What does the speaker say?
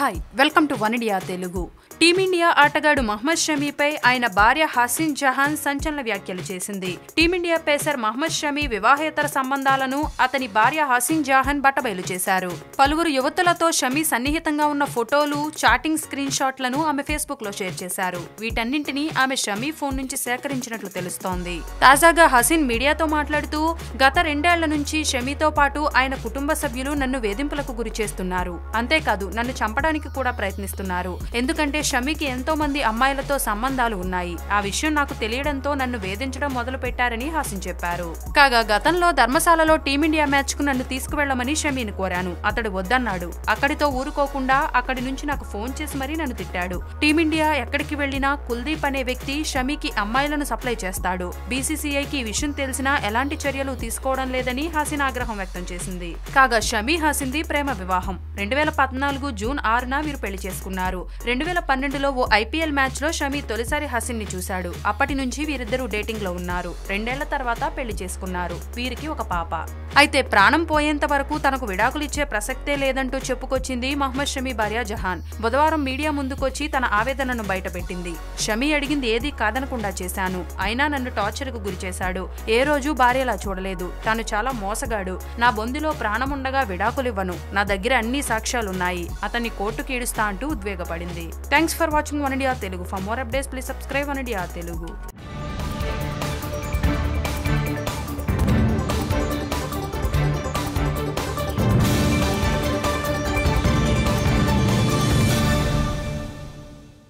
Hi welcome to One India Telugu. Team India ఆటగాడు మహమ్మద్ షమీపై ఆయన భార్య హసీన్ జహాన్ సంచలన వ్యాఖ్యలు చేసింది. టీమిండియా పేసర్ మహ్మద్ షమీ వివాహేతర సంబంధాలను అతని భార్య హసీన్ జహాన్ బట్టబయలు చేశారు. పలువురు యువతులతో షమీ సన్నిహితంగా ఉన్న ఫోటోలు చాటింగ్ స్క్రీన్ షాట్లను ఆమె ఫేస్బుక్లో షేర్ చేశారు. వీటన్నింటినీ ఆమె షమీ ఫోన్ నుంచి సేకరించినట్లు తెలుస్తోంది. తాజాగా హసీన్ మీడియాతో మాట్లాడుతూ గత రెండేళ్ళ నుంచి షమీతో పాటు ఆయన కుటుంబ సభ్యులు నన్ను వేధింపులకు గురి చేస్తున్నారు. అంతేకాదు నన్ను చంపడానికి కూడా ప్రయత్నిస్తున్నారు. ఎందుకంటే షమీకి ఎంతో మంది అమ్మాయిలతో సంబంధాలు ఉన్నాయి. ఆ విషయం నాకు తెలియడంతో నన్ను వేధించడం మొదలు పెట్టారని హాసిన్ చెప్పారు. కాగా గతంలో ధర్మశాలలో టీమిండియా మ్యాచ్కు నన్ను తీసుకువెళ్ళమని షమీని కోరాను. అతడు వద్దన్నాడు. అక్కడితో ఊరుకోకుండా అక్కడి నుంచి నాకు ఫోన్ చేసి మరీ నన్ను తిట్టాడు. టీమిండియా ఎక్కడికి వెళ్ళినా కుల్దీప్ అనే వ్యక్తి షమీకి అమ్మాయిలను సప్లై చేస్తాడు. బీసీసీఐకి ఈ విషయం తెలిసినా ఎలాంటి చర్యలు తీసుకోవడం లేదని హాసిన్ ఆగ్రహం వ్యక్తం చేసింది. కాగా షమీ హాసింది ప్రేమ వివాహం. రెండు వేల పద్నాలుగు జూన్ ఆరున వీరు పెళ్ళి చేసుకున్నారు. రెండు వేల పన్నెండులో ఓ ఐపీఎల్ మ్యాచ్లో షమీ తొలిసారి హసిన్ని చూశాడు. అప్పటి నుంచి వీరిద్దరూ డేటింగ్లో ఉన్నారు. రెండేళ్ళ తర్వాత పెళ్ళి చేసుకున్నారు. వీరికి ఒక పాప. అయితే ప్రాణం పోయేంత వరకు తనకు విడాకులిచ్చే ప్రసక్తే లేదంటూ చెప్పుకొచ్చింది మహమ్మద్ షమీ భార్య జహాన్. బుధవారం మీడియా ముందుకొచ్చి తన ఆవేదనను బయటపెట్టింది. షమీ అడిగింది ఏదీ కాదనకుండా చేశాను. అయినా నన్ను టార్చర్కు గురిచేశాడు ఏ రోజు భార్యలా చూడలేదు. తాను చాలా మోసగాడు. నా బొందిలో ప్రాణముండగా విడాకులివ్వను. నా దగ్గర అన్ని సాక్ష్యాలున్నాయి. అతన్ని కోర్టుకి ఈడుస్తా అంటూ ఉద్వేగపడింది. Thanks for watching One India Telugu for more updates please subscribe One India Telugu